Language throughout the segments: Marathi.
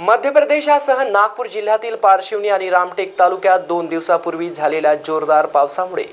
मध्य प्रदेशासह नागपूर जिल्ह्यातील पारशिवनी आणि रामटेक तालुक्यात दोन दिवसापूर्वी झालेल्या जोरदार पावसामुळे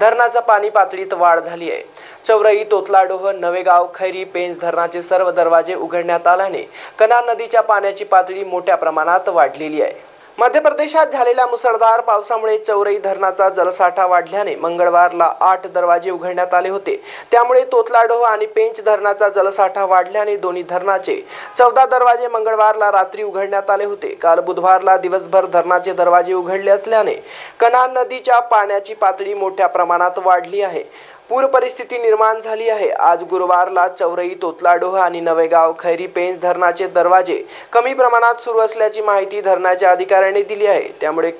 धरणाचा पाणी पातळीत वाढ झाली आहे. चौरई तोतलाडोह नवेगाव खैरी पेंज धरणाचे सर्व दरवाजे उघडण्यात आल्याने कनार नदीच्या पाण्याची पातळी मोठ्या प्रमाणात वाढलेली आहे. मध्य प्रदेशात झालेल्या मुसळधार पावसामुळे चौरई धरणाचा जलसाठा वाढल्याने मंगळवारला आठ दरवाजे उघडण्यात आले होते. त्यामुळे तोतलाडोह आणि पेंच धरणाचा जलसाठा वाढल्याने दोन्ही धरणाचे चौदा दरवाजे मंगळवारला रात्री उघडण्यात आले होते. काल बुधवारला दिवसभर धरणाचे दरवाजे उघडले असल्याने कनार नदीच्या पाण्याची पातळी मोठ्या प्रमाणात वाढली आहे. पूर परिस्थिती निर्माण झाली आहे. आज गुरुवारला चौरई तोतलाडोह आणि नवेगाव खैरी पेंच धरणाचे दरवाजे कमी प्रमाणात सुरू असल्याची माहिती धरणाच्या अधिकाऱ्यांनी दिली आहे. त्यामुळे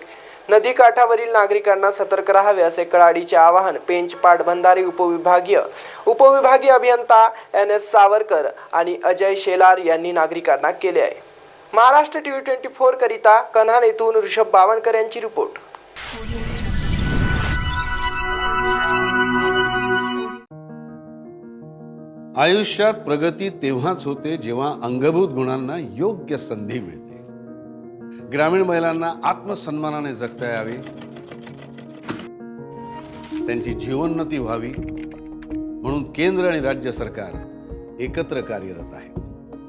नदी काठावरील नागरिकांना सतर्क राहावे असे कळाडीचे आवाहन पेंच पाटबंधारे उपविभागीय उपविभागीय अभियंता एन एस सावरकर आणि अजय शेलार यांनी नागरिकांना केले आहे. महाराष्ट्र टी ट्वेंटी फोर करिता कन्हान येथून ऋषभ बावनकर यांची रिपोर्ट. आयुष्यात प्रगती तेव्हाच होते जेव्हा अंगभूत गुणांना योग्य संधी मिळते. ग्रामीण महिलांना आत्मसन्मानाने जगता यावे. त्यांची जीवोन्नती व्हावी. म्हणून केंद्र आणि राज्य सरकार एकत्र कार्यरत आहे.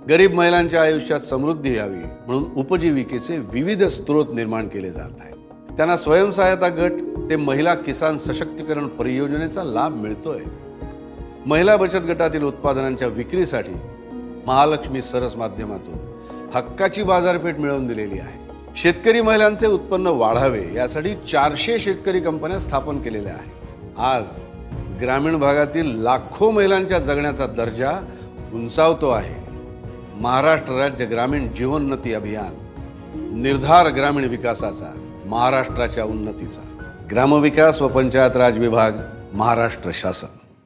गरीब महिलांच्या आयुष्यात समृद्धी यावी. म्हणून उपजीविकेचे विविध स्रोत निर्माण केले जात आहेत. त्यांना स्वयंसहायता गट ते महिला किसान सशक्तीकरण परियोजनेचा लाभ मिळतोय. महिला बचत गटातील उत्पादनांच्या विक्रीसाठी महालक्ष्मी सरस माध्यमातून हक्काची बाजारपेठ मिळवून दिलेली आहे. शेतकरी महिलांचे उत्पन्न वाढावे यासाठी चारशे शेतकरी कंपन्या स्थापन केलेल्या आहेत. आज ग्रामीण भागातील लाखो महिलांच्या जगण्याचा दर्जा उंचावतो आहे. महाराष्ट्र राज्य ग्रामीण जीवोन्नती अभियान निर्धार ग्रामीण विकासाचा महाराष्ट्राच्या उन्नतीचा. ग्रामविकास व पंचायत राज विभाग महाराष्ट्र शासन.